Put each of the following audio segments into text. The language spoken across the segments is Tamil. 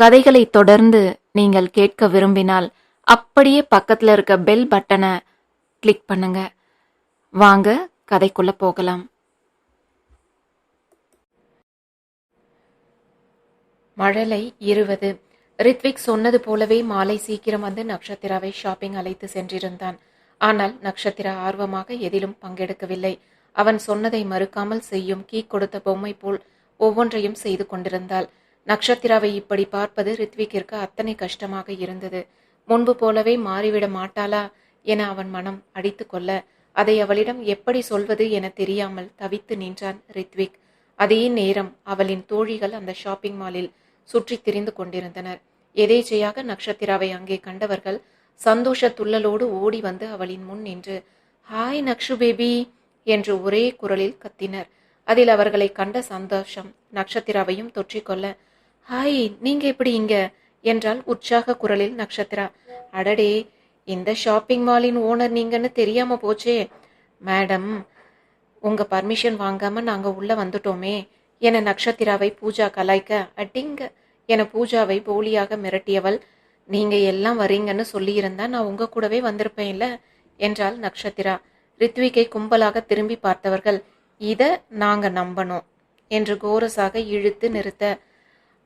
கதைகளை தொடர்ந்து நீங்கள் கேட்க விரும்பினால் அப்படியே பக்கத்துல இருக்க பெல் பட்டனை கிளிக் பண்ணுங்க. வாங்க கதைக்குள்ள போகலாம். மழலை இருபது ரித்விக் சொன்னது போலவே மாலை சீக்கிரம் வந்து நக்ஷத்திராவை ஷாப்பிங் அழைத்து சென்றிருந்தான். ஆனால் நக்ஷத்திரா ஆர்வமாக எதிலும் பங்கெடுக்கவில்லை. அவன் சொன்னதை மறுக்காமல் செய்யும் கீ கொடுத்த பொம்மை போல் ஒவ்வொன்றையும் செய்து கொண்டிருந்தாள். நக்ஷத்திராவை இப்படி பார்ப்பது ரித்விக்கிற்கு அத்தனை கஷ்டமாக இருந்தது. முன்பு போலவே மாறிவிட மாட்டாளா என அவன் மனம் அடித்து கொள்ள அதை அவளிடம் எப்படி சொல்வது என தெரியாமல் தவித்து நின்றான் ரித்விக். அதே நேரம் அவளின் தோழிகள் அந்த ஷாப்பிங் மாலில் சுற்றி திரிந்து கொண்டிருந்தனர். எதேச்சையாக நக்ஷத்திராவை அங்கே கண்டவர்கள் சந்தோஷ துள்ளலோடு ஓடி வந்து அவளின் முன் நின்று ஹாய் நக்ஷு பேபி என்று ஒரே குரலில் கத்தினர். அதில் அவர்களை கண்ட சந்தோஷம் நக்ஷத்திராவையும் தொற்றிக்கொள்ள ஹாய் நீங்க எப்படி இங்க? என்றால் உற்சாக குரலில் நக்ஷத்திரா அடடே இந்த ஷாப்பிங் மாலின் ஓனர் நீங்கன்னு தெரியாம போச்சே. மேடம் உங்க பர்மிஷன் வாங்காம நாங்க உள்ள வந்துட்டோமே. என நக்ஷத்திராவை பூஜா கலாய்க்க அட்டிங்க என பூஜாவை போலியாக மிரட்டியவள் நீங்க எல்லாம் வரீங்கன்னு சொல்லியிருந்தா நான் உங்க கூடவே வந்திருப்பேன்ல? என்றாள் நக்ஷத்திரா ரித்விகை கும்பலாக திரும்பி பார்த்தவர்கள் இத நாங்க நம்பணும் என்று கோரஸாக இழுத்து நிறுத்த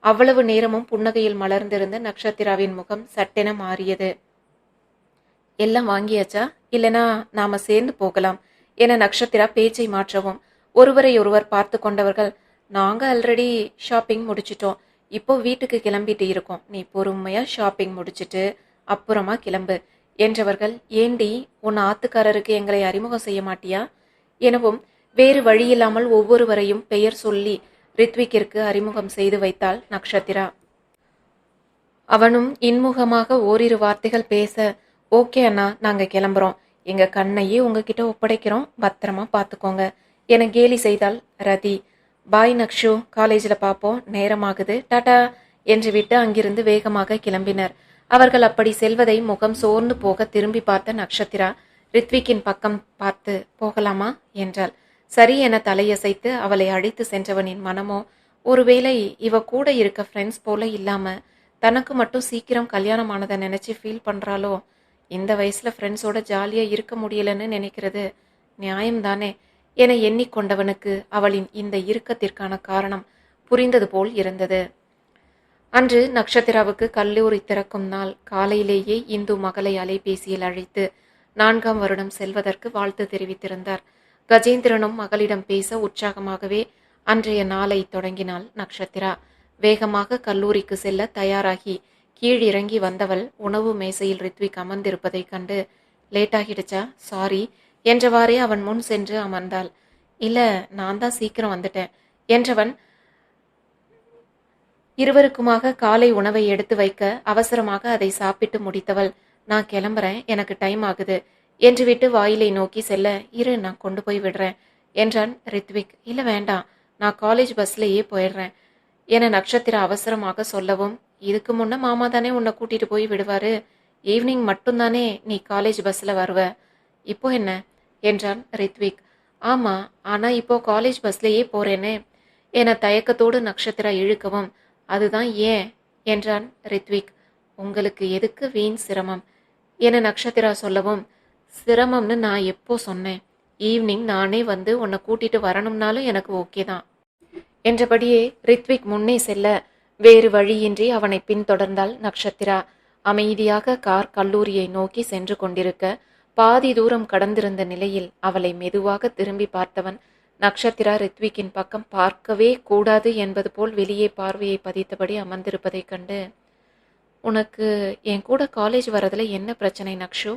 அவ்வளவு நேரமும் புன்னகையில் மலர்ந்திருந்த நக்ஷத்திராவின் முகம் சட்டென மாறியது. எல்லாம் வாங்கியாச்சா? இல்லனா நாம சேர்ந்து போகலாம் என நக்ஷத்திரா பேச்சை மாற்றவும் ஒருவரை ஒருவர் பார்த்து கொண்டவர்கள் நாங்க ஆல்ரெடி ஷாப்பிங் முடிச்சிட்டோம். இப்போ வீட்டுக்கு கிளம்பிட்டு இருக்கோம். நீ பொறுமையா ஷாப்பிங் முடிச்சிட்டு அப்புறமா கிளம்பு என்றவர்கள் ஏண்டி உன் ஆத்துக்காரருக்கு எங்களை அறிமுகம் செய்ய மாட்டியா? எனவும் வேறு வழியில்லாமல் ஒவ்வொருவரையும் பெயர் சொல்லி ரித்விக்கிற்கு அறிமுகம் செய்து வைத்தாள் நக்ஷத்திரா. அவனும் இன்முகமாக ஓரிரு வார்த்தைகள் பேச ஓகே அண்ணா நாங்க கிளம்புறோம். எங்க கண்ணையே உங்ககிட்ட ஒப்படைக்கிறோம். பத்திரமா பார்த்துக்கோங்க என கேலி செய்தாள் ரதி. பாய் நக்ஷு காலேஜில் பார்ப்போம் நேரமாகுது. டாடா. என்று விட்டு அங்கிருந்து வேகமாக கிளம்பினர். அவர்கள் அப்படி செல்வதை முகம் சோர்ந்து போக திரும்பி பார்த்த நக்ஷத்திரா ரித்விக்கின் பக்கம் பார்த்து போகலாமா? என்றாள். சரி என தலையசைத்து அவளை அழைத்து சென்றவனின் மனமோ ஒருவேளை இவ கூட இருக்க ஃப்ரெண்ட்ஸ் போல இல்லாம தனக்கு மட்டும் சீக்கிரம் கல்யாணம் ஆனதை நினைச்சு ஃபீல் பண்றாளோ? இந்த வயசுல ஃப்ரெண்ட்ஸோட ஜாலியா இருக்க முடியலன்னு நினைக்கிறது நியாயம்தானே? என எண்ணிக்கொண்டவனுக்கு அவளின் இந்த இறுக்கத்திற்கான காரணம் புரிந்தது போல் இருந்தது. அன்று நக்ஷத்திராவுக்கு கல்லூரி திறக்கும் நாள். காலையிலேயே இந்து மகளை அலைபேசியில் அழைத்து நான்காம் வருடம் செல்வதற்கு வாழ்த்து தெரிவித்திருந்தார். கஜேந்திரனும் மகளிடம் பேச உற்சாகமாகவே அன்றைய நாளை தொடங்கினாள் நக்ஷத்திரா. வேகமாக கல்லூரிக்கு செல்ல தயாராகி கீழிறங்கி வந்தவள் உணவு மேசையில் ரித்விக் அமர்ந்திருப்பதைக் கண்டு லேட்டாகிடுச்சா? சாரி. என்றவாறே அவன் முன் சென்று அமர்ந்தாள். இல்ல நான் தான் சீக்கிரம் வந்துட்டேன். என்றவன் இருவருக்குமாக காலை உணவை எடுத்து வைக்க அவசரமாக அதை சாப்பிட்டு முடித்தவள் நான் கிளம்புறேன் எனக்கு டைம் ஆகுது. என்று விட்டு வாயிலை நோக்கி செல்ல இரு நான் கொண்டு போய் விடுறேன் என்றான் ரித்விக். இல்லை வேண்டாம் நான் காலேஜ் பஸ்லேயே போயிடுறேன் என நட்சத்திர அவசரமாக சொல்லவும் இதுக்கு முன்ன மாமா தானே உன்னை கூட்டிட்டு போய் விடுவாரு ஈவினிங் மட்டும்தானே நீ காலேஜ் பஸ்ல வருவ இப்போ என்ன என்றான் ரித்விக். ஆமா ஆனா இப்போ காலேஜ் பஸ்லேயே போறேனே என தயக்கத்தோடு நட்சத்திரா இழுக்கவும் அதுதான் ஏன் என்றான் ரித்விக். உங்களுக்கு எதுக்கு வீண் சிரமம் என நட்சத்திரா சொல்லவும் சிரமம்னு நான் எப்போ சொன்னேன். ஈவினிங் நானே வந்து உன்னை கூட்டிட்டு வரணும்னாலும் எனக்கு ஓகே தான். என்றபடியே ரித்விக் முன்னே செல்ல வேறு வழியின்றி அவனை பின்தொடர்ந்தாள் நக்ஷத்திரா. அமைதியாக கார் கல்லூரியை நோக்கி சென்று கொண்டிருக்க பாதி தூரம் கடந்திருந்த நிலையில் அவளை மெதுவாக திரும்பி பார்த்தவன் நக்ஷத்திரா ரித்விக்கின் பக்கம் பார்க்கவே கூடாது என்பது போல் வெளியே பார்வையை பதித்தபடி அமர்ந்திருப்பதைக் கண்டு உனக்கு என் கூட காலேஜ் வரதுல என்ன பிரச்சனை நக்ஷு?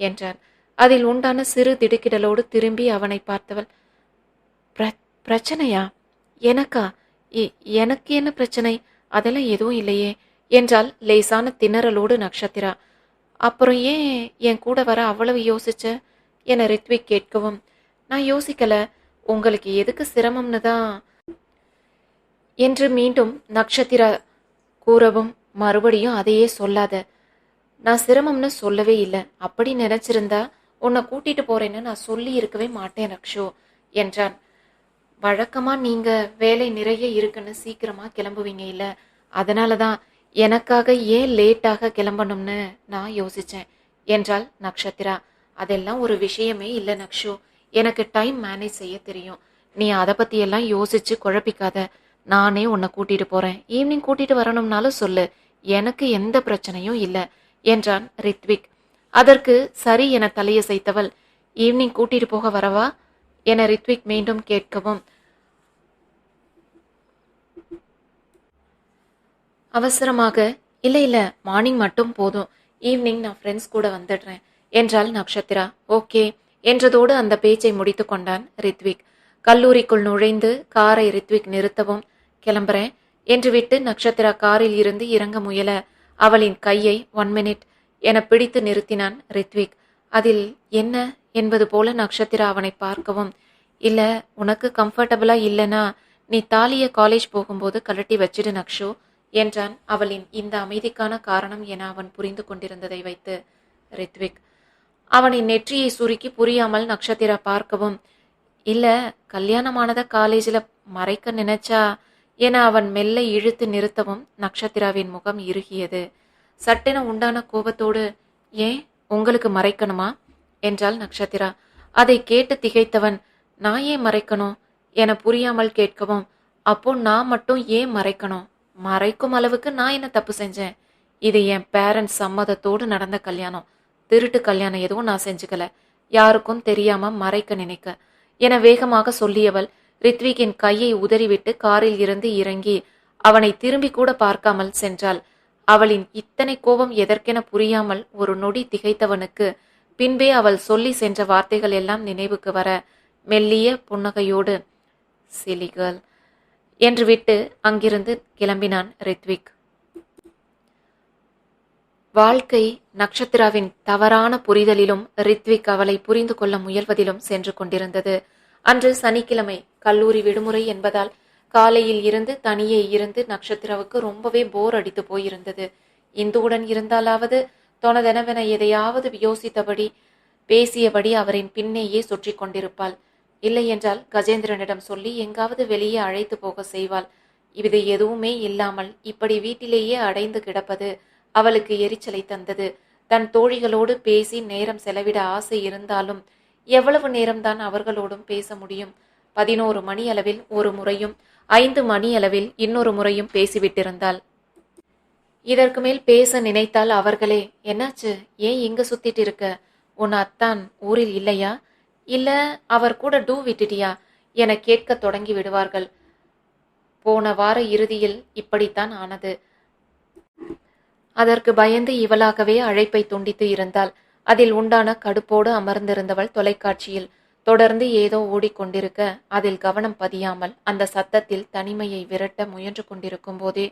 என்றான். அதில் உண்டான சிறு திடுக்கிடலோடு திரும்பி அவனை பார்த்தவள் "பிர- பிரச்சனையா? எனக்கா? எனக்கு என்ன பிரச்சனை? அதெல்லாம் எதுவும் இல்லையே என்றால் லேசான திணறலோடு நக்ஷத்திரா. அப்புறம் ஏன் என் கூட வர அவ்வளவு யோசிச்ச? என ரித்விக் கேட்கவும் நான் யோசிக்கல. உங்களுக்கு எதுக்கு சிரமம்னு தான் என்று மீண்டும் நக்ஷத்திரா கூறவும் மறுபடியும் அதையே சொல்லாத நான் சிரமம்னு சொல்லவே இல்லை. அப்படி நினைச்சிருந்தா உன்னை கூட்டிட்டு போறேன்னு நான் சொல்லி இருக்கவே மாட்டேன் ரக்ஷு என்றான். வழக்கமா நீங்க வேலை நிறைய இருக்குன்னு சீக்கிரமா கிளம்புவீங்க இல்ல? அதனால தான் எனக்காக ஏன் லேட்டாக கிளம்பணும்னு நான் யோசிச்சேன் என்றாள் நக்ஷத்திரா. அதெல்லாம் ஒரு விஷயமே இல்லை நக்ஷு. எனக்கு டைம் மேனேஜ் செய்ய தெரியும். நீ அதை பற்றியெல்லாம் யோசிச்சு குழப்பிக்காத. நானே உன்னை கூட்டிட்டு போறேன். ஈவினிங் கூட்டிட்டு வரணும்னாலும் சொல்லு. எனக்கு எந்த பிரச்சனையும் இல்லை என்றான் ரித்விக். அதற்கு சரி என தலையசைத்தவள் ஈவினிங் கூட்டிட்டு போக வரவா? என ரித்விக் மீண்டும் கேட்கவும் அவசரமாக. இல்லை இல்லை. மார்னிங் மட்டும் போதும். ஈவினிங் நான் ஃப்ரெண்ட்ஸ் கூட வந்துடுறேன் என்றாள் நக்ஷத்திரா. ஓகே என்றதோடு அந்த பேச்சை முடித்து கொண்டான் ரித்விக். கல்லூரிக்குள் நுழைந்து காரை ரித்விக் நிறுத்தவும் கிளம்புறேன் என்று விட்டு நக்ஷத்திரா காரில் இருந்து இறங்க முயல. அவளின் கையை ஒன் மினிட் என பிடித்து நிறுத்தினான் ரித்விக். அதில் என்ன என்பது போல நக்ஷத்திரா அவனை பார்க்கவும். இல்ல உனக்கு கம்ஃபர்டபுளா இல்லனா நீ தாலிய காலேஜ் போகும்போது கழட்டி வச்சிடு நக்ஷு என்றான் அவளின் இந்த அமைதிக்கான காரணம் என அவன் புரிந்து கொண்டிருந்ததை வைத்து ரித்விக். அவனின் நெற்றியை சுருக்கி புரியாமல் நக்ஷத்திரா பார்க்கவும். இல்ல கல்யாணமானத காலேஜில் மறைக்க நினைச்சா? என அவன் மெல்ல இழுத்து நிறுத்தவும் நக்ஷத்திராவின் முகம் இறுகியது. சட்டென உண்டான கோபத்தோடு ஏன் உங்களுக்கு மறைக்கணுமா? என்றாள் நக்ஷத்திரா. அதை கேட்டு திகைத்தவன் நான் ஏன் மறைக்கணும்? என புரியாமல் கேட்கவும் அப்போ நான் மட்டும் ஏன் மறைக்கணும்? மறைக்கும் அளவுக்கு நான் என்ன தப்பு செஞ்சேன்? இது என் பேரண்ட்ஸ் சம்மதத்தோடு நடந்த கல்யாணம். திருட்டு கல்யாணம் எதுவும் நான் செஞ்சுக்கல. யாருக்கும் தெரியாம மறைக்க நினைக்க. என வேகமாக சொல்லியவள் ரித்விகின் கையை உதறிவிட்டு காரில் இருந்து இறங்கி அவனை திரும்பி கூட பார்க்காமல் சென்றாள். அவளின் இத்தனை கோபம் எதற்கென புரியாமல் ஒரு நொடி திகைத்தவனுக்கு பின்பே அவள் சொல்லி சென்ற வார்த்தைகள் எல்லாம் நினைவுக்கு வர மெல்லிய புன்னகையோடு சிலிகள் என்று விட்டு அங்கிருந்து கிளம்பினான் ரித்விக். வாழ்க்கை நட்சத்திராவின் தவறான புரிதலிலும் ரித்விக் அவளை புரிந்து கொள்ள முயல்வதிலும் சென்று கொண்டிருந்தது. அன்று சனிக்கிழமை கல்லூரி விடுமுறை என்பதால் காலையில் இருந்து தனியே இருந்து நட்சத்திரவுக்கு ரொம்பவே போர் அடித்து போயிருந்தது. இந்துவுடன் இருந்தாலாவது தொனதெனவென எதையாவது யோசித்தபடி பேசியபடி அவரின் பின்னேயே சுற்றி கொண்டிருப்பாள். இல்லையென்றால் கஜேந்திரனிடம் சொல்லி எங்காவது வெளியே அழைத்து போக செய்வாள். இது எதுவுமே இல்லாமல் இப்படி வீட்டிலேயே அடைந்து கிடப்பது அவளுக்கு எரிச்சலை தந்தது. தன் தோழிகளோடு பேசி நேரம் செலவிட ஆசை இருந்தாலும் எவ்வளவு நேரம்தான் அவர்களோடும் பேச முடியும்? பதினோரு மணி அளவில் ஒரு முறையும் ஐந்து மணியளவில் இன்னொரு முறையும் பேசிவிட்டிருந்தாள். இதற்கு மேல் பேச நினைத்தால் அவர்களே என்னாச்சு? ஏன் இங்க சுத்திட்டு இருக்க உன் அத்தான் ஊரில் இல்லையா? இல்ல அவர் கூட டூ விட்டுட்டியா? என கேட்க தொடங்கி விடுவார்கள். போன வார இறுதியில் இப்படித்தான் ஆனது. அதற்கு பயந்து இவளாகவே அழைப்பை துண்டித்து இருந்தாள். அதில் உண்டான கடுப்போடு அமர்ந்திருந்தவள் தொலைக்காட்சியில். தொடர்ந்து ஏதோ ஓடிக்கொண்டிருக்க அதில் கவனம் பதியாமல் அந்த சத்தத்தில் தனிமையை விரட்ட முயன்று கொண்டிருக்கும் போதே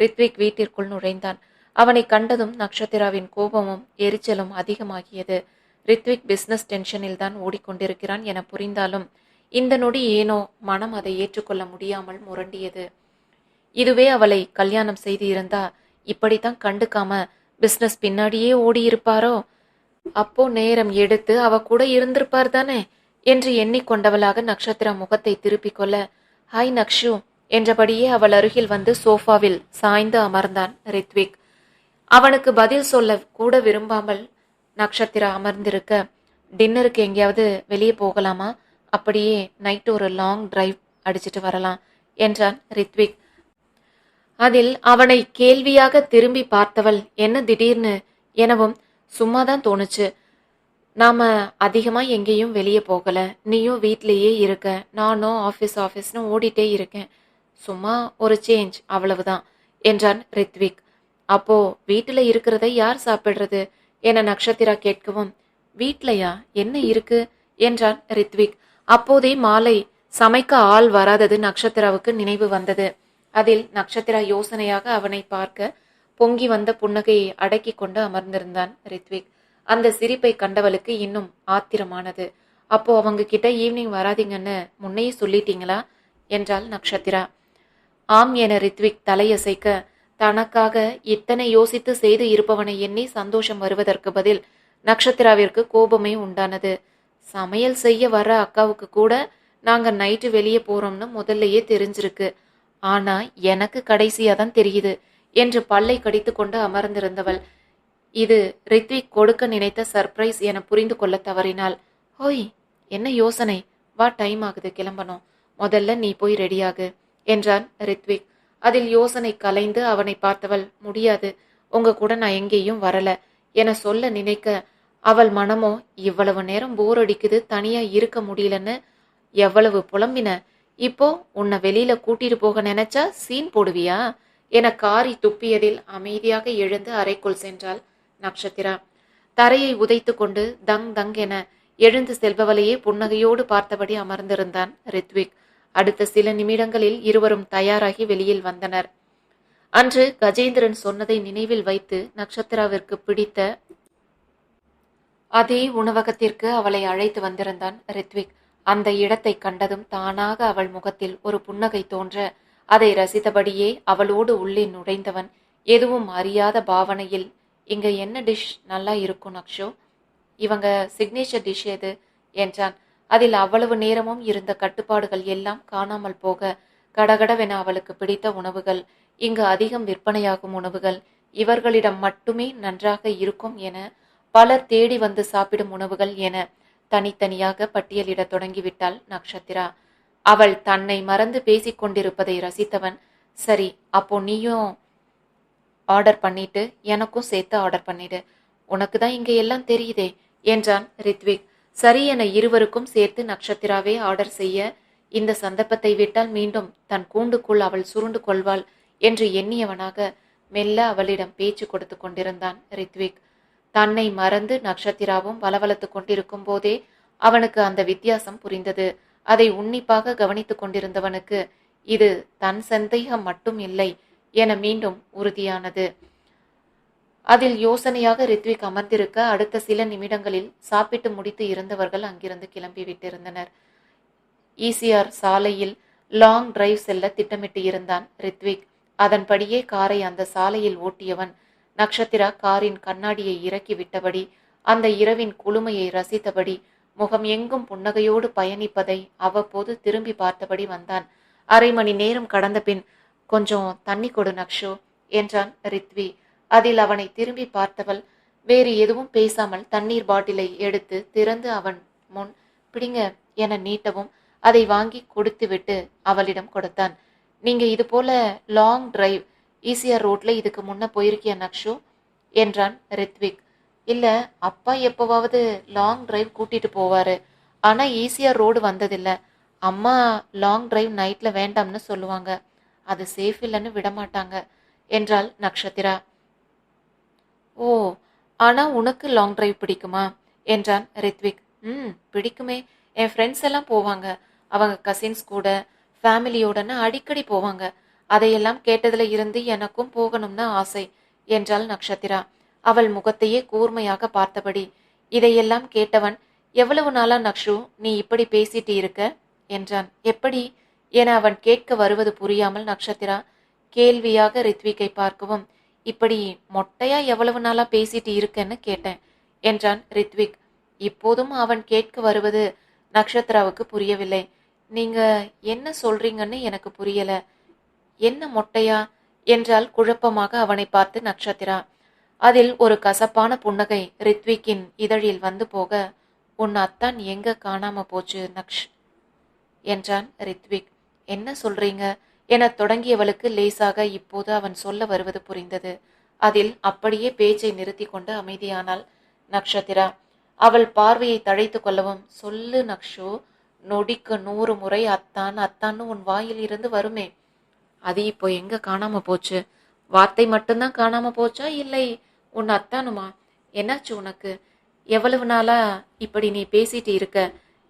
ரித்விக் வீட்டிற்குள் நுழைந்தான். அவனை கண்டதும் நக்ஷத்திராவின் கோபமும் எரிச்சலும் அதிகமாகியது. ரித்விக் பிசினஸ் டென்ஷனில் தான் ஓடிக்கொண்டிருக்கிறான் என புரிந்தாலும் இந்த நொடி ஏனோ மனம் அதை ஏற்றுக்கொள்ள முடியாமல் முரண்டியது. இதுவே அவளை கல்யாணம் செய்து இருந்தா இப்படித்தான் கண்டுக்காம பிசினஸ் பின்னாடியே ஓடியிருப்பாரோ? அப்போ நேரம் எடுத்து அவ கூட இருந்திருப்பார் தானே? என்று எண்ணிக்கொண்டவளாக நக்ஷத்திரா முகத்தை திருப்பிக் கொள்ள ஹாய் நக்ஷு என்றபடியே அவள் அருகில் வந்து சோஃபாவில் சாய்ந்து அமர்ந்தான் ரித்விக். அவனுக்கு பதில் சொல்ல கூட விரும்பாமல் நக்ஷத்திரா அமர்ந்திருக்க டின்னருக்கு எங்கேயாவது வெளியே போகலாமா? அப்படியே நைட் ஒரு லாங் டிரைவ் அடிச்சிட்டு வரலாம் என்றான் ரித்விக். அதில் அவனை கேள்வியாக திரும்பி பார்த்தவள் என்ன திடீர்னு? எனவும் சும்மாதான் தோணுச்சு. நாம் அதிகமாக எங்கேயும் வெளியே போகலை. நீயும் வீட்லேயே இருக்க. நானும் ஆஃபீஸ் ஆஃபீஸ்னு ஓடிட்டே இருக்கேன். சும்மா ஒரு சேஞ்ச் அவ்வளவுதான் என்றான் ரித்விக். அப்போ வீட்டில் இருக்கிறத யார் சாப்பிடுறது? என நக்ஷத்திரா கேட்கவும் வீட்லையா? என்ன இருக்கு? என்றான் ரித்விக். அப்போதே மாலை சமைக்க ஆள் வராதது நக்ஷத்திராவுக்கு நினைவு வந்தது. அதில் நக்ஷத்திரா யோசனையாக அவனை பார்க்க பொங்கி வந்த புன்னகையை அடக்கி கொண்டு அமர்ந்திருந்தான் ரித்விக். அந்த சிரிப்பை கண்டவளுக்கு இன்னும் ஆத்திரமானது. அப்போ அவங்க கிட்ட ஈவினிங் வராதீங்கன்னு முன்னையே சொல்லிட்டீங்களா? என்றாள் நக்ஷத்திரா. ஆம் என ரித்விக் தலையசைக்க தனக்காக இத்தனை யோசித்து செய்து இருப்பவனை எண்ணி சந்தோஷம் வருவதற்கு பதில் நக்ஷத்திராவிற்கு கோபமே உண்டானது. சமையல் செய்ய வர அக்காவுக்கு கூட நாங்க நைட்டு வெளியே போறோம்னு முதல்லயே தெரிஞ்சிருக்கு. ஆனா எனக்கு கடைசியா தான் தெரியுது என்று பல்லை கடித்து கொண்டு அமர்ந்திருந்தவள். இது ரித்விக் கொடுக்க நினைத்த சர்ப்ரைஸ் என புரிந்து கொள்ள தவறினாள். ஹோய் என்ன யோசனை? வா டைம் ஆகுது கிளம்பணும். முதல்ல நீ போய் ரெடியாகு என்றான் ரித்விக். அதில் யோசனை கலைந்து அவனை பார்த்தவள் முடியாது உங்க கூட நான் எங்கேயும் வரல என சொல்ல நினைக்க அவள் மனமோ இவ்வளவு நேரம் போர் அடிக்குது தனியா இருக்க முடியலன்னு எவ்வளவு புலம்பின? இப்போ உன்னை வெளியில கூட்டிட்டு போக நினைச்சா சீன் போடுவியா? என காரி துப்பியதில் அமைதியாக எழுந்து அறைக்குள் சென்றாள். நக்ஷத்திரா தரையை உதைத்து கொண்டு தங் தங் என எழுந்து செல்பவளையே புன்னகையோடு பார்த்தபடி அமர்ந்திருந்தான் ரித்விக். அடுத்த சில நிமிடங்களில் இருவரும் தயாராகி வெளியில் வந்தனர். அன்று கஜேந்திரன் சொன்னதை நினைவில் வைத்து நட்சத்திராவிற்கு பிடித்த அதே உணவகத்திற்கு அவளை அழைத்து வந்திருந்தான் ரித்விக். அந்த இடத்தை கண்டதும் தானாக அவள் முகத்தில் ஒரு புன்னகை தோன்ற அதை ரசித்தபடியே அவளோடு உள்ளே நுழைந்தவன் எதுவும் அறியாத பாவனையில் இங்கே என்ன டிஷ் நல்லா இருக்கும் நக்ஷோ? இவங்க சிக்னேச்சர் டிஷ் எது? என்றான். அதில் அவ்வளவு நேரமும் இருந்த கட்டுப்பாடுகள் எல்லாம் காணாமல் போக கடகடவென அவளுக்கு பிடித்த உணவுகள் இங்கு அதிகம் விற்பனையாகும் உணவுகள் இவர்களிடம் மட்டுமே நன்றாக இருக்கும் என பலர் தேடி வந்து சாப்பிடும் உணவுகள் என தனித்தனியாக பட்டியலிடத் தொடங்கிவிட்டாள் நக்ஷத்திரா. அவள் தன்னை மறந்து பேசிக் கொண்டிருப்பதை ரசித்தவன் சரி அப்போ நீயும் ஆர்டர் பண்ணிட்டு எனக்கும் சேர்த்து ஆர்டர் பண்ணிடு. உனக்கு தான் இங்கே எல்லாம் தெரியுதே என்றான் ரித்விக். சரி என இருவருக்கும் சேர்த்து நட்சத்திராவே ஆர்டர் செய்ய இந்த சந்தர்ப்பத்தை விட்டால் மீண்டும் தன் கூண்டுக்குள் அவள் சுருண்டு கொள்வாள் என்று எண்ணியவனாக மெல்ல அவளிடம் பேச்சு கொடுத்து கொண்டிருந்தான் ரித்விக். தன்னை மறந்து நட்சத்திராவும் வளவளத்துக் கொண்டிருக்கும் போதே அவனுக்கு அந்த வித்தியாசம் புரிந்தது. அதை உன்னிப்பாக கவனித்துக் கொண்டிருந்தவனுக்கு இது தன் சந்தேகம் மட்டும் இல்லை என மீண்டும் உறுதியானது. அதில் யோசனையாக ரித்விக் அமர்ந்திருக்க அடுத்த சில நிமிடங்களில் சாப்பிட்டு முடித்து இருந்தவர்கள் அங்கிருந்து கிளம்பி விட்டிருந்தனர். ஈசிஆர் சாலையில் லாங் டிரைவ் செல்ல திட்டமிட்டு இருந்தான் ரித்விக். அதன்படியே காரை அந்த சாலையில் ஓட்டியவன். நக்ஷத்திரா காரின் கண்ணாடியை இறக்கி விட்டபடி அந்த இரவின் குளுமையை ரசித்தபடி முகம் எங்கும் புன்னகையோடு பயணிப்பதை அவ்வப்போது திரும்பி பார்த்தபடி வந்தான். அரை மணி நேரம் கடந்த பின் கொஞ்சம் தண்ணி கொடு நக்ஷு என்றான் ரித்வி. அதில் அவனை திரும்பி பார்த்தவள் வேறு எதுவும் பேசாமல் தண்ணீர் பாட்டிலை எடுத்து திறந்து அவன் முன் பிடிங்க என நீட்டவும் அதை வாங்கி கொடுத்துவிட்டு அவளிடம் கொடுத்தான். நீங்க இது போல லாங் டிரைவ் ஈஸியா ரோட்ல இதுக்கு முன்ன போயிருக்கிய நக்ஷு? என்றான் ரித்விக். இல்ல அப்பா எப்போவாவது லாங் டிரைவ் கூட்டிட்டு போவாரு. ஆனா ஈஸியா ரோடு வந்ததில்லை. அம்மா லாங் டிரைவ் நைட்ல வேண்டாம்னு சொல்லுவாங்க. அது சேஃப் இல்லைன்னு விடமாட்டாங்க என்றாள் நக்ஷத்திரா. ஓ ஆனா உனக்கு லாங் டிரைவ் பிடிக்குமா என்றான் ரித்விக். ம் பிடிக்குமே. என் ஃப்ரெண்ட்ஸ் எல்லாம் போவாங்க. அவங்க கசின்ஸ் கூட ஃபேமிலியோடன்னு அடிக்கடி போவாங்க. அதையெல்லாம் கேட்டதுல இருந்து எனக்கும் போகணும்னு ஆசை என்றாள் நக்ஷத்திரா. அவள் முகத்தையே கூர்மையாக பார்த்தபடி இதையெல்லாம் கேட்டவன் எவ்வளவு நாளா நக்ஷு நீ இப்படி பேசிட்டு இருக்க? என்றான். எப்படி? என அவன் கேட்க வருவது புரியாமல் நக்ஷத்திரா கேள்வியாக ரித்விக்கை பார்க்கவும் இப்படி மொட்டையா எவ்வளவு நாளா பேசிட்டு இருக்கேன்னு கேட்டேன் என்றான் ரித்விக். இப்போதும் அவன் கேட்க வருவது நக்ஷத்ராவுக்கு புரியவில்லை. நீங்க என்ன சொல்றீங்கன்னு எனக்கு புரியல. என்ன மொட்டையா? என்றால் குழப்பமாக அவனை பார்த்து நக்ஷத்திரா. அதில் ஒரு கசப்பான புன்னகை ரித்விக்கின் இதழில் வந்து போக உன் அத்தான் எங்க காணாம போச்சு நக்ஷ்? என்றான் ரித்விக். என்ன சொல்றீங்க? என தொடங்கியவளுக்கு லேசாக இப்போது அவன் சொல்ல வருவது புரிந்தது. அதில் அப்படியே பேச்சை நிறுத்தி கொண்டு அமைதியானாள் நக்ஷத்திரா அவள் பார்வையை தழைத்து கொள்ளவும் சொல்லு நக்ஷு நொடிக்கு நூறு முறை அத்தான் அத்தான்னு உன் வாயில் இருந்து வருமே. அது இப்போ எங்க காணாம போச்சு? வார்த்தை மட்டும்தான் காணாம போச்சா இல்லை? உன் அத்தானுமா? என்னாச்சு உனக்கு? எவ்வளவு நாளா இப்படி நீ பேசிட்டு இருக்க?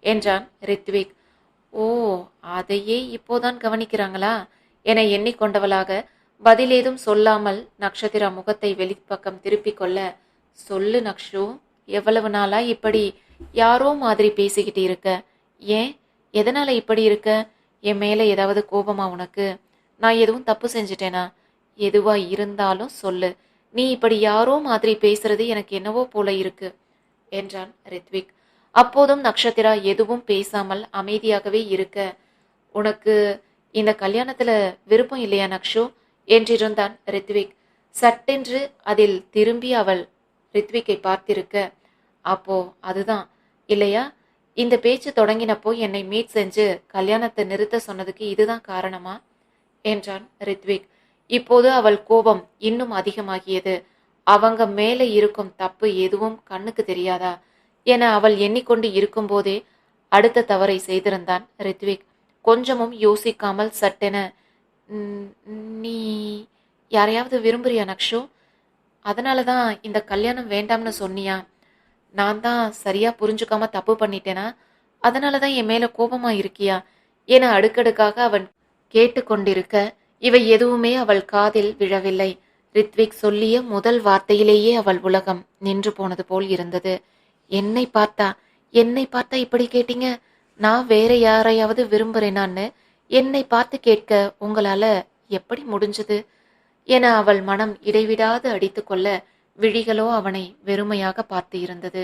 என்றான் ரித்விக். ஓ அதையே இப்போதான் கவனிக்கிறாங்களா? என எண்ணிக்கொண்டவளாக பதிலேதும் சொல்லாமல் நக்ஷத்திரா முகத்தை வெளிப்பக்கம் திருப்பிக் கொள்ள சொல்லு நக்ஷு எவ்வளவு நாளா இப்படி யாரோ மாதிரி பேசிக்கிட்டு இருக்க? ஏன்? எதனால இப்படி இருக்க? என் மேல ஏதாவது கோபமா உனக்கு? நான் எதுவும் தப்பு செஞ்சிட்டேனா? எதுவா இருந்தாலும் சொல்லு. நீ இப்படி யாரோ மாதிரி பேசுறது எனக்கு என்னவோ போல இருக்கு என்றான் ரித்விக். அப்போதும் நக்ஷத்திரா எதுவும் பேசாமல் அமைதியாகவே இருக்க உனக்கு இந்த கல்யாணத்துல விருப்பம் இல்லையா நக்ஷோ? என்றிருந்தான் ரித்விக். சட்டென்று அதில் திரும்பி அவள் ரித்விக்கை பார்த்திருக்க அப்போ அதுதான். இல்லையா? இந்த பேச்சு தொடங்கினப்போ என்னை மீட் செஞ்சு கல்யாணத்தை நிறுத்த சொன்னதுக்கு இதுதான் காரணமா? என்றான் ரித்விக். இப்போது அவள் கோபம் இன்னும் அதிகமாகியது. அவங்க மேலே இருக்கும் தப்பு எதுவும் கண்ணுக்கு தெரியாதா? என அவள் எண்ணிக்கொண்டு இருக்கும்போதே அடுத்த தவறை செய்திருந்தான் ரித்விக். கொஞ்சமும் யோசிக்காமல் சட்டென நீ யாரையாவது விரும்புறியா நக்ஷு? அதனால தான் இந்த கல்யாணம் வேண்டாம்னு சொன்னியா? நான் தான் சரியா புரிஞ்சுக்காம தப்பு பண்ணிட்டேனா? அதனால தான் என் மேல கோபமா இருக்கியா? என அடுக்கடுக்காக அவன் கேட்டுக்கொண்டிருக்க இவை எதுவுமே அவள் காதில் விழவில்லை. ரித்விக் சொல்லிய முதல் வார்த்தையிலேயே அவள் உலகம் நின்று போனது போல் இருந்தது. என்னை பார்த்தா என்னை பார்த்தா இப்படி கேட்டீங்க? நான் வேற யாரையாவது விரும்புறேனான்னு என்னை பார்த்து கேட்க உங்களால எப்படி முடிஞ்சது? என அவள் மனம் இடைவிடாது அடித்துக்கொள்ள விழிகளோ அவனை வெறுமையாக பார்த்து இருந்தது.